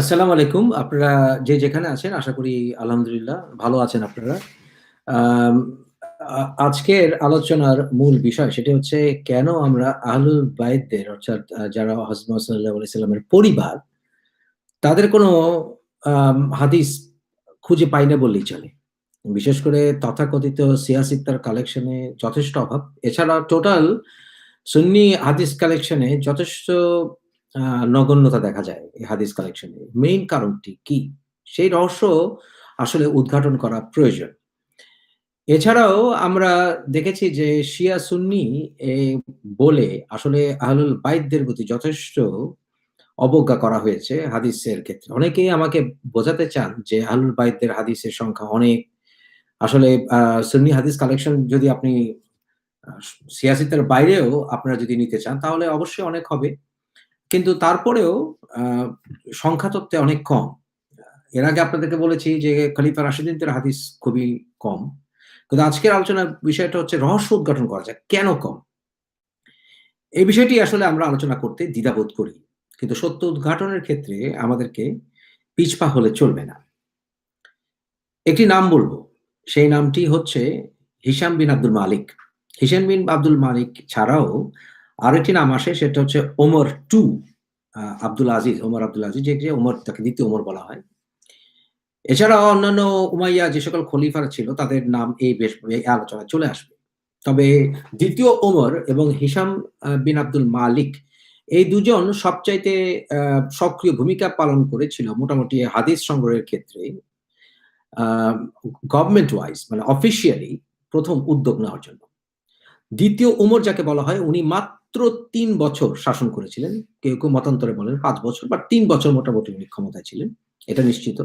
আসসালামু আলাইকুম। আপনারা যে যেখানে আছেন আশা করি আলহামদুলিল্লাহ ভালো আছেন আপনারা। আজকের আলোচনার মূল বিষয় সেটি হচ্ছে কেন আমরা আহলুল বাইতদের অর্থাৎ যারা সাল্লাল্লাহু পরিবার, তাদের কোনো হাদিস খুঁজে পাই না বললেই চলে। বিশেষ করে তথাকথিত সিয়াসিত্তার কালেকশনে যথেষ্ট অভাব। এছাড়া টোটাল সুন্নি হাদিস কালেকশনে যথেষ্ট নগণ্যতা দেখা যায় এই হাদিস কালেকশনে। মেইন কারণটি কি? সেই রহস্য আসলে উদ্ঘাটন করা প্রয়োজন। এছাড়াও আমরা দেখেছি যে শিয়া সুন্নি বলে আসলে আহলুল বাইতদের প্রতি যথেষ্ট অবজ্ঞা করা হয়েছে হাদিসের ক্ষেত্রে। অনেকেই আমাকে বোঝাতে চান যে আহলুল বাইতদের হাদিসের সংখ্যা অনেক। আসলে সুন্নি হাদিস কালেকশন যদি আপনি, আ সিয়াসিত্তার বাইরেও আপনারা যদি নিতে চান, তাহলে অবশ্যই অনেক হবে। কিন্তু তারপরেও আ সংখ্যা তত্ত্বে অনেক কম। এর আগে আপনাদেরকে বলেছি যে খলিফা রাশিদিনদের হাদিস খুবই কম। কিন্তু আজকের আলোচনার বিষয়টা হচ্ছে রহস্য উদ্ঘাটন করা যায় কেন কম? এই বিষয়টি আসলে আমরা আলোচনা করতে দ্বিধাবোধ করি। কিন্তু সত্য উদ্ঘাটনের ক্ষেত্রে আমাদেরকে পিছপা হলে চলবে না। একটি নাম বলব, সেই নামটি হচ্ছে হিসাম বিন আব্দুল মালিক। হিসাম বিন আব্দুল মালিক ছাড়াও আরেকটি নাম আসে, সেটা হচ্ছে Omar two Abdul Aziz, Omar Abdul Aziz যে ওমর তাকে ২য় ওমর বলা হয়। এছাড়াও অন্যান্য উমাইয়া যে সকল খলিফারা ছিল তাদের নাম এই বেশ আলোচনায় চলে আসবে। তবে দ্বিতীয় ওমর এবং হিসাম বিন আব্দুল মালিক এই দুজন সবচাইতে সক্রিয় ভূমিকা পালন করেছিল মোটামুটি হাদিস সংগ্রহের ক্ষেত্রে গভর্নমেন্ট ওয়াইজ মানে অফিসিয়ালি প্রথম উদ্যোগ নেওয়ার জন্য। দ্বিতীয় ওমর যাকে বলা হয় উনি মাত্র ৩ বছর শাসন করেছিলেন। কেউ, কেউ মতান্তরে বলেন পাঁচ বছর বা তিন বছর মোটামুটি উনি ক্ষমতায় ছিলেন। এটা নিশ্চিত।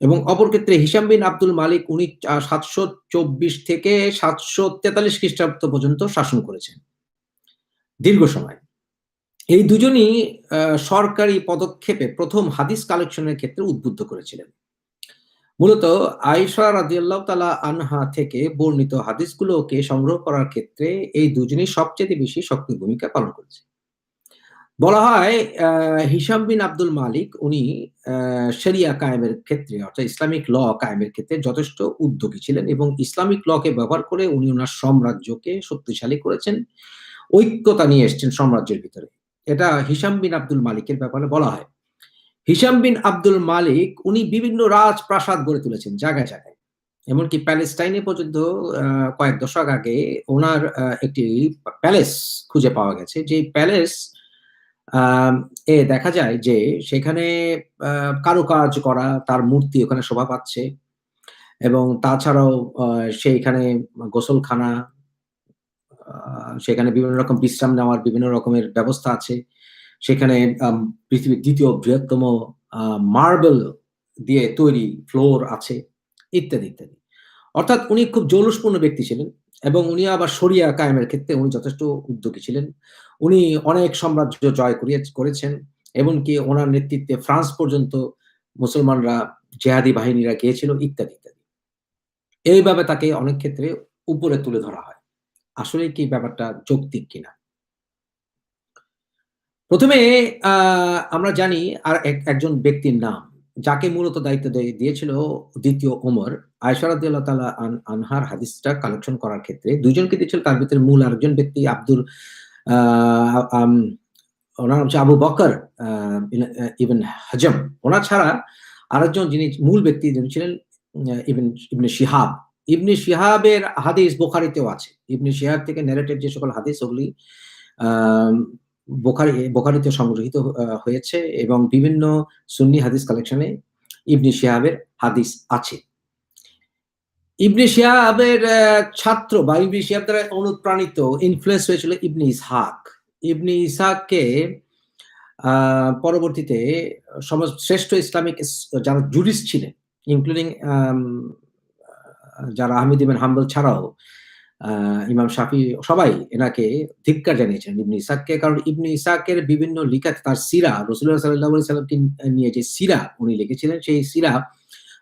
এবং অপর ক্ষেত্রে হিশাম বিন আব্দুল মালিক উনি সাতশো চব্বিশ থেকে ৭৪৩ খ্রিস্টাব্দ পর্যন্ত শাসন করেছেন। দীর্ঘ সময়। এই দুজনই সরকারি পদক্ষেপে প্রথম হাদিস কালেকশনের ক্ষেত্রে উদ্বুদ্ধ করেছিলেন। মূলত আয়েশা রাদিয়াল্লাহু তালা আনহা থেকে বর্ণিত হাদিসগুলোকে সংগ্রহ করার ক্ষেত্রে এই দুজনই সবচেয়ে বেশি সক্রিয় ভূমিকা পালন করেছে। বলা হয় আ হিশাম বিন আব্দুল মালিক উনি শরিয়া কায়েমের ক্ষেত্রে অর্থাৎ ইসলামিক ল কায়েমের ক্ষেত্রে যথেষ্ট উদ্যোগী ছিলেন এবং ইসলামিক লকে ব্যবহার করে উনি ওনার সাম্রাজ্যকে শক্তিশালী করেছেন। ঐক্যতা নিয়ে এসেছেন সাম্রাজ্যের ভিতরে। এটা হিশাম বিন আব্দুল মালিকের ব্যাপারে বলা হয়। হিশাম বিন আব্দুল মালিক উনি বিভিন্ন রাজপ্রাসাদ গড়ে তুলেছেন জায়গায়, জায়গায়। এমনকি প্যালেস্টাইনে পর্যন্ত কয়েক দশক আগে ওনার একটি প্যালেস খুঁজে পাওয়া গেছে। যে প্যালেস এ দেখা যায় যে সেখানে কারুকাজ করা তার মূর্তি ওখানে শোভা পাচ্ছে। এবং তাছাড়াও সেইখানে গোসলখানা সেখানে বিভিন্ন রকম বিশ্রাম নেওয়ার বিভিন্ন রকমের ব্যবস্থা আছে। সেখানে পৃথিবীর দ্বিতীয় বৃহত্তম মার্বেল দিয়ে তৈরি ফ্লোর আছে ইত্যাদি, ইত্যাদি। অর্থাৎ উনি খুব জৌলুসপূর্ণ ব্যক্তি ছিলেন এবং উনি আবার শরিয়া কায়েমের ক্ষেত্রে উনি যথেষ্ট উদ্যোগী ছিলেন। উনি অনেক সাম্রাজ্য জয় করিয়ে করেছেন। এমনকি ওনার নেতৃত্বে ফ্রান্স পর্যন্ত মুসলমানরা জেহাদি বাহিনীরা গিয়েছিল ইত্যাদি, ইত্যাদি। এইভাবে তাকে অনেক ক্ষেত্রে উপরে তুলে ধরা হয়। আসলে কি ব্যাপারটা যৌক্তিক কিনা? ১ম এ আমরা জানি আর এক, একজন ব্যক্তির নাম, যাকে মূলত দায়িত্ব দিয়েছিল দ্বিতীয় ওমর আন, আনহার হাদিসটা কালেকশন করার ক্ষেত্রে ২ জনকে দিয়েছিল, তার ভিতরে মূল আরেকজন ব্যক্তি আব্দুল আম হচ্ছে আবু বকর ইবন হাজম। উনার ছাড়া আরেকজন যিনি মূল ব্যক্তি, যিনি ছিলেন আ ইবন শিহাব। ইবনে শিহাবের হাদিস বুখারীতেও আছে। ইবনে শিহাব থেকে ন্যারেটেড যে সকল হাদিস, ওগুলি বুখারী, বুখারীতে সংগৃহীত হয়েছে এবং বিভিন্ন সুন্নি হাদিস কালেকশনে ইবনে শিহাবের হাদিস আছে। ইবনে শিহাবের আ ছাত্র বা ইবনে শিহাব দ্বারা অনুপ্রাণিত ইনফ্লুয়েন্স হয়েছিল ইবনে ইসহাক। ইবনে ইসহাককে পরবর্তীতে সমাজ শ্রেষ্ঠ ইসলামিক যারা জুরিস্ট ছিলেন ইনক্লুডিং যারা আহমেদ ইবনে হাম্বল ছাড়াও ইমাম শাফি সবাই এনাকে ধিক্কার জানিয়েছেন ইবনে ইসহাককে। কারণ ইবনে ইসহাকের বিভিন্ন লিখা তার সিরা রাসূলুল্লাহ সাল্লাল্লাহু আলাইহি সাল্লামকে নিয়ে যে সিরা উনি লিখেছিলেন সেই সিরা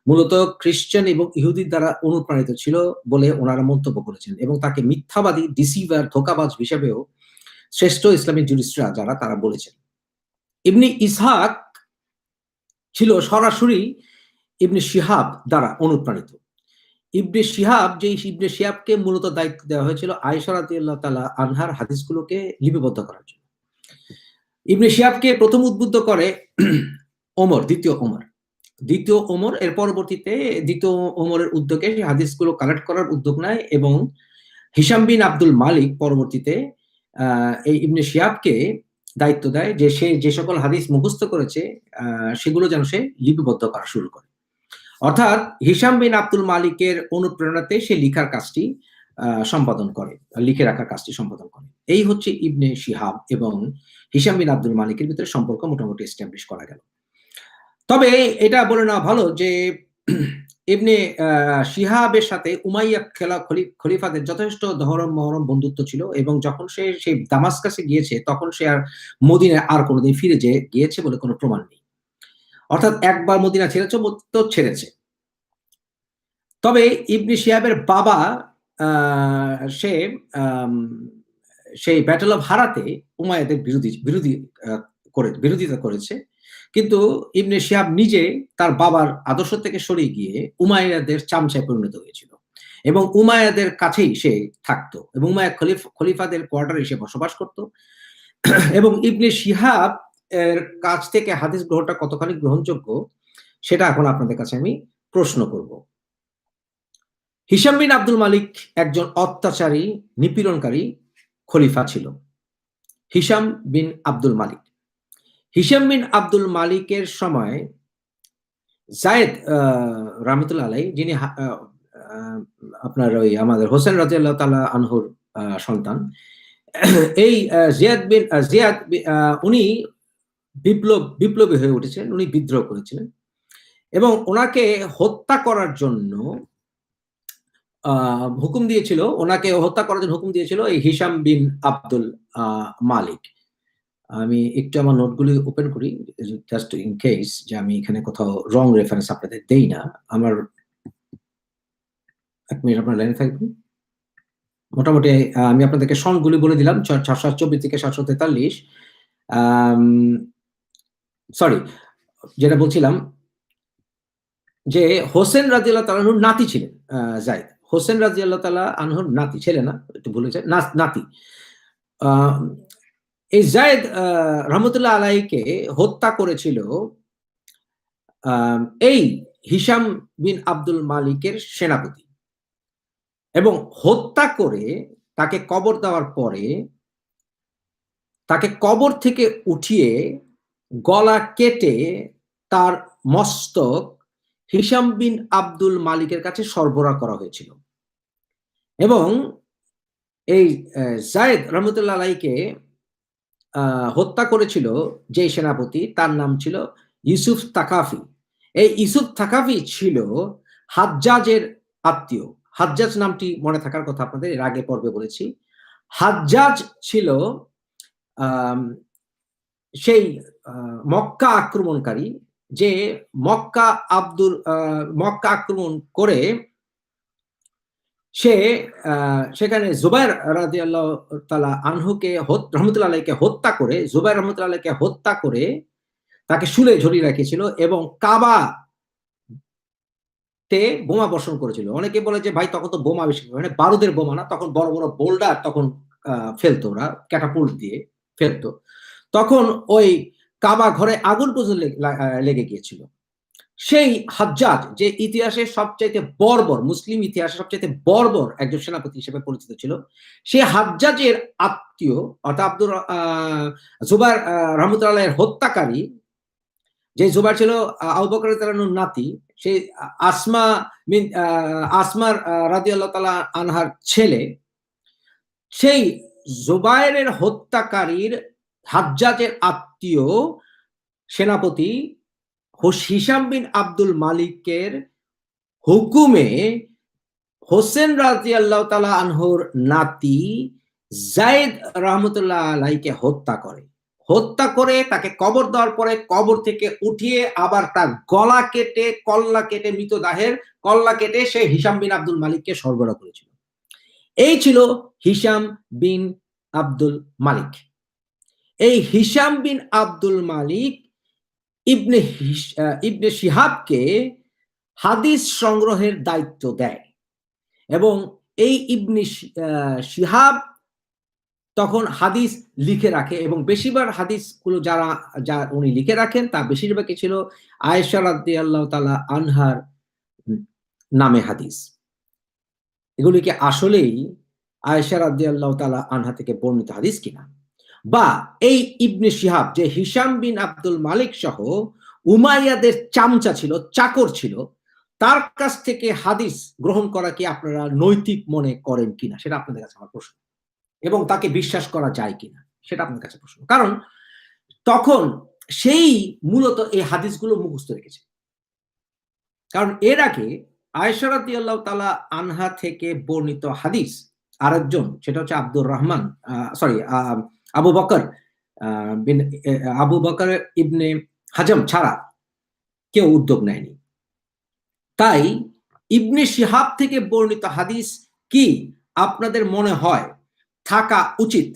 মূলত খ্রিস্টান এবং ইহুদির দ্বারা অনুপ্রাণিত ছিল বলে ওনারা মন্তব্য করেছেন এবং তাকে মিথ্যাবাদী, ডিসিভার, ধোকাবাজ হিসেবেও শ্রেষ্ঠ ইসলামিক জুরিস্টরা যারা তারা বলেছেন। ইবনি ইসহাক ছিল সরাসরি ইবনি শিহাব দ্বারা অনুপ্রাণিত ইবনে শিহাব যে ইবনে শিহাবকে মূলত দায়িত্ব দেওয়া হয়েছিল আয়েশা রাদিয়াল্লাহু তাআলা আনহার হাদিসগুলোকে লিপিবদ্ধ করার জন্য। ইবনে শিহাবকে প্রথম উদ্বুদ্ধ করে ওমর, দ্বিতীয় ওমর। দ্বিতীয় ওমর, এর পরবর্তীতে দ্বিতীয় ওমরের উদ্যোগে সেই হাদিসগুলো কালেক্ট করার উদ্যোগ নেয় এবং হিসাম বিন আব্দুল মালিক পরবর্তীতে এই ইবনে শিয়াবকে দায়িত্ব দেয় যে সে যে সকল হাদিস মুখস্থ করেছে সেগুলো যেন সে লিপিবদ্ধ করা শুরু করে। অর্থাৎ হিসাম বিন আব্দুল মালিকের অনুপ্রেরণাতে সে লিখার কাজটি সম্পাদন করে, লিখে রাখার কাজটি সম্পাদন করে। এই হচ্ছে ইবনে শিহাব এবং হিসাম বিন আব্দুল মালিকের ভিতরে সম্পর্ক মোটামুটি এস্টাবলিশ করা গেল। তবে এটা বলে নেওয়া ভালো যে এমনি শিহাবের সাথে উমাইয়া খেলা খলিফাদের যথেষ্ট ধরম মহরম বন্ধুত্ব ছিল এবং যখন সে সেই দামাসকাসে গিয়েছে তখন সে আর মদিনায় আর কোনোদিন ফিরে যে, গিয়েছে বলে কোনো প্রমাণ নেই। অর্থাৎ একবার মদিনা ছেড়েছে তো ছেড়েছে। তবে ইবনি শিহাবের বাবা সে সেই ব্যাটল অফ হারাতে উমায়াদের বিরোধী বিরোধী করে, বিরোধিতা করেছে। কিন্তু ইবনে শিহাব নিজে তার বাবার আদর্শ থেকে সরে গিয়ে উমায়াদের চামচায় পরিণত হয়েছিল। এবং উমায়াদের কাছেই সে থাকতো এবং উমায়া খলিফ, খলিফাদের কোয়ার্টারে সে বসবাস করত। এবং ইবনে শিহাব এর কাছ থেকে হাদিস গ্রহণটা কতখানি গ্রহণযোগ্য, সেটা এখন আপনাদের কাছে আমি প্রশ্ন করব। হিসাম বিন আব্দুল মালিক একজন অত্যাচারী, নিপীড়নকারী খলিফা ছিল। হিসাম বিন আব্দুল মালিক। হিসাম বিন আব্দুল মালিকের সময় জায়দ রাহমতুল্লাহ আলাই যিনি আপনার ওই আমাদের হোসেন রাজিয়াল্লাহ তালা আনহুর সন্তান। এই জিয়াদ বিন জিয়াদ উনি বিপ্লব, বিপ্লবী হয়ে উঠেছিলেন, উনি বিদ্রোহ করেছিলেন। এবং ওনাকে হত্যা করার জন্য হুকুম দিয়েছিল, ওনাকে হত্যা করার জন্য হুকুম দিয়েছিল এই হিসাম বিন আব্দুল মালিক। আমি একটু আমার নোটগুলি ওপেন করি জাস্ট ইন কেস যে আমি এখানে কোথাও রং রেফারেন্স আপনাদের দেই না। আমার এক মিনিট, আপনার লাইনে থাকবেন মোটামুটি আমি আপনাদেরকে সনগুলি বলে দিলাম চারশো চব্বিশ থেকে সাতশো তেতাল্লিশ। সরি যেটা বলছিলাম যে হোসেন রাজিয়াল্লাহ তালাহুর নাতি ছিলেন জায়দ। হোসেন রাজিয়াল্লাহ তালা আনহুর নাতি, ছেলে না, একটু ভুলে যায় নাতি। এই জায়দ রহমতুল্লাহ আলাইকে হত্যা করেছিল এই হিসাম বিন আব্দুল মালিকের সেনাপতি। এবং হত্যা করে তাকে কবর দেওয়ার পরে তাকে কবর থেকে উঠিয়ে গলা কেটে তার মস্তক হিসাম বিন আব্দুল মালিকের কাছে সরবরাহ করা হয়েছিল। এবং এই জায়দ রহমতুল্লাহ আলাইকে হত্যা করেছিল যে সেনাপতি, তার নাম ছিল ইউসুফ তাকাফি এই ইউসুফ তাকাফি ছিল হাজ্জাজের আত্মীয়। হাজ্জাজ নামটি মনে থাকার কথা আপনাদের এর আগে পর্বে বলেছি। হাজ্জাজ ছিল সেই মক্কা আক্রমণকারী যে মক্কা আব্দুল মক্কা আক্রমণ করে সে সেখানে জুবাইর রাজি আল্লাহ আনহুকে রহমতুল্লাহ আলাইকে হত্যা করে, জুবাইর রহমতুল্লাহ আলাইকে হত্যা করে তাকে শুলে ঝরিয়ে রেখেছিল এবং কাবা তে বোমা বর্ষণ করেছিল। অনেকে বলে যে, ভাই, তখন তো বোমা বেশি মানে বারুদের বোমা না, তখন বড় বড় বোল্ডার তখন, আহ, ফেলতো ওরা ক্যাটাপুল্ট দিয়ে ফেলতো। তখন ওই কাবা ঘরে আগুন পর্যন্ত লেগে গিয়েছিল। সেই হাজ্জাজ, যে ইতিহাসের সবচাইতে বর্বর, মুসলিম ইতিহাসে সবচাইতে বর্বর একজন সেনাপতি হিসেবে পরিচিত ছিল সেই হাজ্জাজের আত্মীয়, অর্থাৎ আব্দুর জুবাইর রহমতুল্লাহের হত্যাকারী, যে জুবাইর ছিল আউবকর নাতি, সেই আসমা মিন আসমার রাজি আল্লাহ তালা আনহার ছেলে, সেই জুবাইরের হত্যাকারীর হাজ্জাজের আত্মীয় সেনাপতি হিসাম বিন আব্দুল মালিকের হুকুমে হোসেন রাজি আল্লাহ তালা আনহুর নাতি জায়দ রহমতুল্লাহ আলাইকে হত্যা করে। হত্যা করে, তাকে কবর দেওয়ার পরে কবর থেকে উঠিয়ে আবার তার গলা কেটে, কল্লা কেটে, মৃতদাহের কল্লা কেটে সে হিসাম বিন আব্দুল মালিককে সরবরাহ করেছিল। এই ছিল হিসাম বিন আব্দুল মালিক। এই হিসাম বিন আব্দুল মালিক ইবনে ইবনে শিহাবকে হাদিস সংগ্রহের দায়িত্ব দেয়। এবং এই ইবনে শিহাব তখন হাদিস লিখে রাখে এবং বেশিরভাগ হাদিসগুলো যারা, যা উনি লিখে রাখেন তা বেশিরভাগই ছিল আয়েশা রাদিয়াল্লাহু তাআলা আনহার নামে হাদিস। এগুলিকে আসলেই আয়েশা রাদিয়াল্লাহু তাআলা আনহা থেকে বর্ণিত হাদিস কিনা? বা এই ইবনে শিহাব, যে হিশাম বিন আব্দুল মালিক সহ উমাইয়াদের চামচা ছিল, চাকর ছিল, তার কাছ থেকে হাদিস গ্রহণ করা কি আপনারা নৈতিক মনে করেন কিনা? সেটা আপনাদের কাছে আমার প্রশ্ন। এবং তাকে বিশ্বাস করা যায় কিনা? সেটা আপনার কাছে প্রশ্ন। কারণ তখন সেই মূলত এই হাদিসগুলো মুখস্থ রেখেছে। কারণ এর আগে আয়সারাতি তালা আনহা থেকে বর্ণিত হাদিস আরেকজন, সেটা হচ্ছে Abdur Rahman sorry Abu Bakr Abu Bakr ibn Hazm ছাড়া কেউ উদ্যোগ নেয়নি। তাই ইবনে শিহাব থেকে বর্ণিত হাদিস কি আপনাদের মনে হয় থাকা উচিত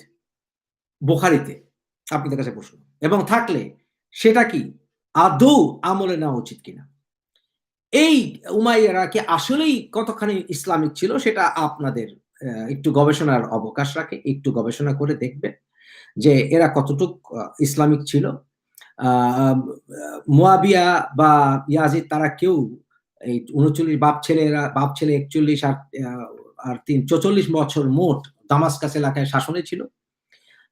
বোখারিতে? আপনাদের কাছে প্রশ্ন। এবং থাকলে সেটা কি আদৌ আমলে নেওয়া উচিত কিনা? এই উমাইয়ারা কি আসলেই কতখানি ইসলামিক ছিল সেটা আপনাদের একটু গবেষণার অবকাশ রাখে, একটু গবেষণা করে দেখবে। যে এরা কতটুক ইসলামিক ছিল। মুয়াবিয়া বা ইয়াজিদ, তারা কেউ এই উনচল্লিশ বাপ ছেলেরা, বাপ ছেলে একচল্লিশ আর আর তিন, চৌচল্লিশ বছর মোট দামাসকাস এলাকায় শাসনে ছিল।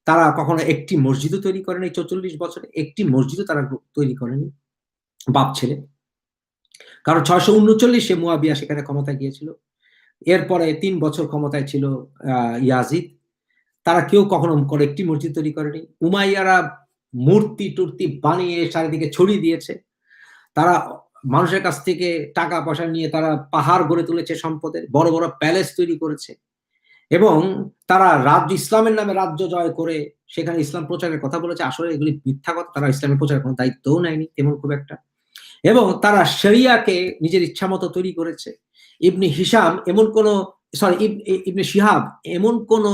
তারা কখনো একটি মসজিদও তৈরি করেনি চৌচল্লিশ বছরে, একটি মসজিদও তারা তৈরি করেনি বাপ ছেলে। কারণ ছয়শো উনচল্লিশে মুয়াবিয়া সেখানে ক্ষমতায় গিয়েছিল। এরপরে তিন বছর ক্ষমতায় ছিল ইয়াজিদ। তারা কেউ কখনো করে একটি মসজিদ তৈরি করেনি। উমাইয়ারা মূর্তি টুর্তি বানিয়ে চারিদিকে ছড়িয়ে দিয়েছে। তারা মানুষের কাছ থেকে টাকা পয়সা নিয়ে তারা পাহাড় গড়ে তুলেছে সম্পদের, বড় বড় প্যালেস তৈরি করেছে। এবং তারা রাজ্য, ইসলামের নামে রাজ্য জয় করে সেখানে ইসলাম প্রচারের কথা বলেছে। আসলে এগুলি মিথ্যা কথা, তারা ইসলামের প্রচারের কোনো দায়িত্বও নেয়নি তেমন খুব একটা। এবং তারা শরিয়াকে নিজের ইচ্ছা মতো তৈরি করেছে। ইবনি হিসাম এমন কোন সরি ইবনে শিহাব এমন কোন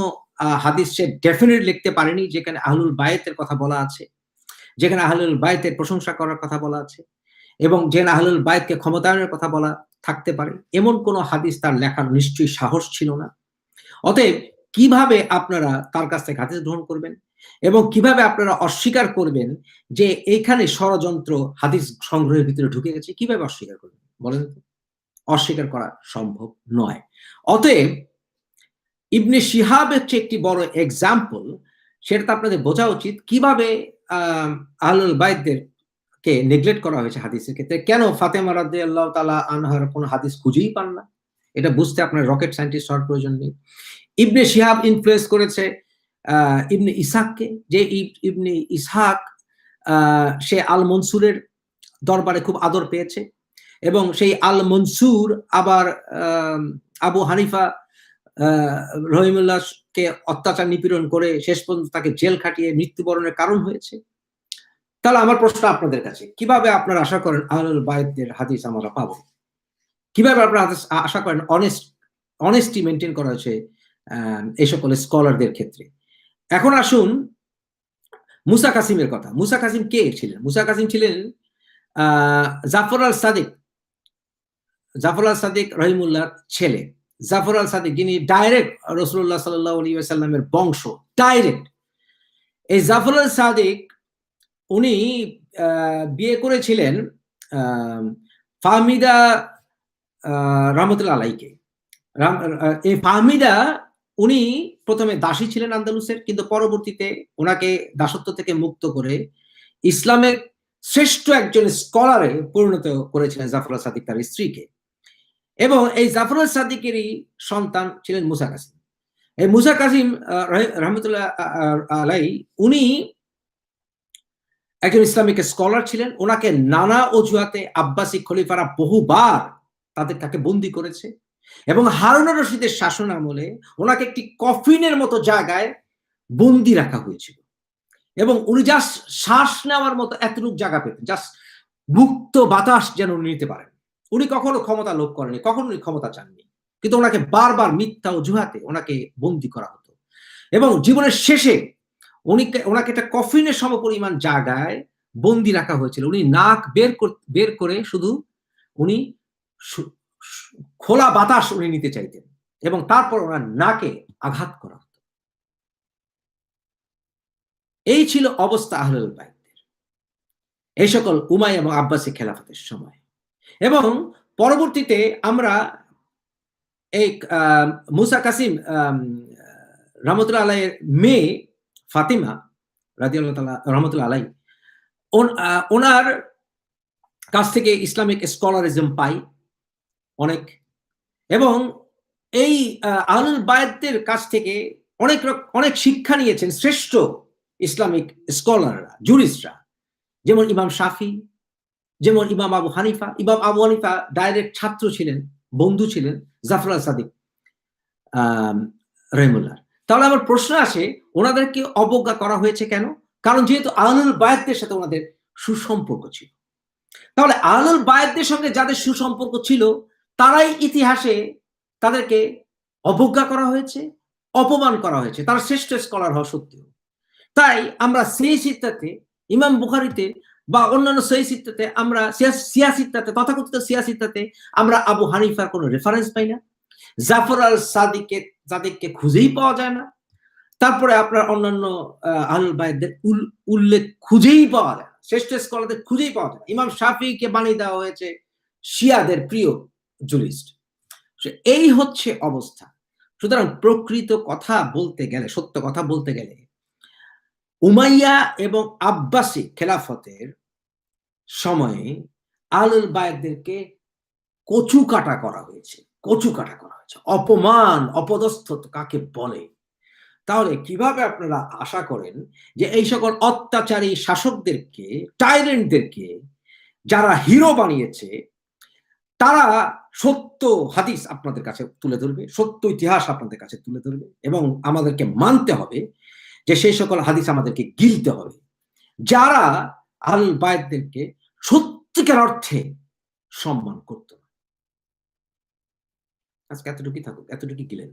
হাদিস সে ডেফিনেট লিখতে পারেনি, যেখানে আহলুল বায়েতের কথা বলা আছে, যেখানে আহলুল বায়েতের প্রশংসা করার কথা বলা আছে, এবং যেখানে আহলুল বায়েতকে ক্ষমতায়নের কথা বলা থাকতে পারে, এমন কোন হাদিস তার লেখার নিশ্চয়ই সাহস ছিল না। অতএব কীভাবে আপনারা তার কাছ থেকে হাদিস গ্রহণ করবেন, এবং কীভাবে আপনারা অস্বীকার করবেন যে এইখানে ষড়যন্ত্র হাদিস সংগ্রহের ভিতরে ঢুকে গেছে, কীভাবে অস্বীকার করবেন? বলেন অস্বীকার করা সম্ভব নয়। অতএব ইবনে শিহাব হচ্ছে একটি বড় এক্সাম্পল সেটা তো আপনাদের বোঝা উচিত কীভাবে আহ বাইদদের কে নেগলেক্ট করা হয়েছে হাদিসের ক্ষেত্রে। কেন ফাতেমা রাদ্দি আল্লাহ তালা আনহার কোনো হাদিস খুঁজেই পান না? এটা বুঝতে আপনার রকেট সায়েন্টিস্ট হওয়ার প্রয়োজন নেই। ইবনে শিহাব ইনফ্লুয়েস করেছে আহ, ইবনে ইসাককে যে ইব- ইবনে ইসহাক সে আল মনসুরের দরবারে খুব আদর পেয়েছে এবং সেই আল মনসুর আবার আবু হানিফা রহিমুল্লাহকে অত্যাচার নিপীড়ন করে শেষ পর্যন্ত তাকে জেল খাটিয়ে মৃত্যুবরণের কারণ হয়েছে? তাহলে আমার প্রশ্ন আপনাদের কাছে, কীভাবে আপনারা আশা করেন আহলুল বায়তের হাদিস আমরা পাবো? কীভাবে আপনারা আশা করেন অনেস্ট অনেস্টি মেনটেন করা হয়েছে এই সকল স্কলারদের ক্ষেত্রে? এখন আসুন মুসা কাসিমের কথা। মুসা কাসিম কে ছিলেন? মুসা কাসিম ছিলেন জাফর আল সাদিক। জাফর আল সাদিক রহিমুল্লাহ ছেলে। জাফর আল সাদিক যিনি ডাইরেক্ট রসুল্লাহ সাল্লাহ সাল্লামের বংশ ডাইরেক্ট এই জাফর আল সাদিক উনি বিয়ে করেছিলেন ফাহমিদা আহ, রহমতুল্লাহ আলাইকে এই ফাহমিদা উনি প্রথমে দাসী ছিলেন আন্দালুসের কিন্তু পরবর্তীতে ওনাকে দাসত্ব থেকে মুক্ত করে ইসলামের শ্রেষ্ঠ একজন স্কলারে পরিণত করেছিলেন জাফর আল সাদিক তার স্ত্রীকে। এবং এই জাফর আল সাদিকেরই সন্তান ছিলেন মুসা কাসিম। এই মুসা কাসিম রহমতুল্লাহ আলাই, উনি একজন ইসলামিক স্কলার ছিলেন। ওনাকে নানা অজুহাতে আব্বাসী খলিফারা বহুবার তাদের, তাকে বন্দি করেছে এবং হারুন রশিদের শাসন আমলে ওনাকে একটি কফিনের মতো জায়গায় বন্দি রাখা হয়েছিল। এবং উনি জাস্ট শ্বাস নেওয়ার মতো এতটুক জায়গা পেতেন জাস্ট মুক্ত বাতাস যেন উনি নিতে পারেন। উনি কখনো ক্ষমতা লোভ করেনি কখনো উনি ক্ষমতা চাননি। কিন্তু ওনাকে বারবার মিথ্যা অজুহাতে ওনাকে বন্দি করা হতো। এবং জীবনের শেষে উনি ওনাকে একটা কফিনের সমপরিমাণ জায়গায় বন্দি রাখা হয়েছিল। উনি নাক বের বের করে শুধু উনি খোলা বাতাস উনি নিতে চাইতেন এবং তারপর ওনার নাকে আঘাত করা হতো। এই ছিল অবস্থা আহলুল বাইদের এই সকল উমাই এবং আব্বাসী খেলাফতের সময়। এবং পরবর্তীতে আমরা এই মুসা কাসিম রহমতুল্লাহ আলাইয়ের মেয়ে ফাতিমা রাজি আল্লাহ রহমতুল্লাহ আলাই ওনার কাছ থেকে ইসলামিক স্কলারিজম পাই অনেক এবং এই আহলুল বায়দের কাছ থেকে অনেক অনেক শিক্ষা নিয়েছেন শ্রেষ্ঠ ইসলামিক স্কলাররা জুরিস্টরা যেমন ইমাম শাফি যেমন ইমাম আবু হানিফা, ইমাম আবু হানিফা ডাইরেক্ট ছাত্র ছিলেন, বন্ধু ছিলেন জাফর আল সাদিক রহিমুল্লাহ। তাহলে আমার প্রশ্ন আসে, ওনাদেরকে অবজ্ঞা করা হয়েছে কেন? কারণ যেহেতু আহলুল বায়তদের সাথে ওনাদের সুসম্পর্ক ছিল। তাহলে আহলুল বায়তদের সঙ্গে যাদের সুসম্পর্ক ছিল, তারাই ইতিহাসে তাদেরকে অবজ্ঞা করা হয়েছে, অপমান করা হয়েছে। তারা শ্রেষ্ঠ স্কলার হওয়া সত্ত্বেও। তাই আমরা সেই সিদ্ধাতে ইমাম বুখারিতে বা অন্যান্য সিদ্ধাতে আমরা সিয়াসিত্তাতে তথাকথিত সিয়াসিত্তাতে আমরা আবু হানিফার কোনো রেফারেন্স পাই না। জাফর আল সাদিকে সাদিককে খুঁজেই পাওয়া যায় না। তারপরে আপনার অন্যান্য আহুল বাইদের উল্লেখ খুঁজেই পাওয়া যায় শ্রেষ্ঠ স্কলারদের খুঁজেই পাওয়া যায় ইমাম শাফিকে বানিয়ে দেওয়া হয়েছে শিয়াদের প্রিয় জুরিস্ট এই হচ্ছে অবস্থা। সুতরাং প্রকৃত কথা বলতে গেলে, সত্য কথা বলতে গেলে উমাইয়া এবং আব্বাসী খেলাফতের সময়ে আলুল বায়কদেরকে কচু কাটা করা হয়েছে, কচু কাটা করা হয়েছে। অপমান, অপদস্থ কাকে বলে? তাহলে কীভাবে আপনারা আশা করেন যে এই সকল অত্যাচারী শাসকদেরকে টাইরেন্টদেরকে যারা হিরো বানিয়েছে, তারা সত্য হাদিস আপনাদের কাছে তুলে ধরবে, সত্য ইতিহাস আপনাদের কাছে তুলে ধরবে এবং আমাদেরকে মানতে হবে যে সেই সকল হাদিস আমাদেরকে গিলতে হবে। যারা আল বায়তদেরকে সত্যিকার অর্থে সম্মান করত আজকে এতটুকুই থাকুক, এতটুকুই গিলেন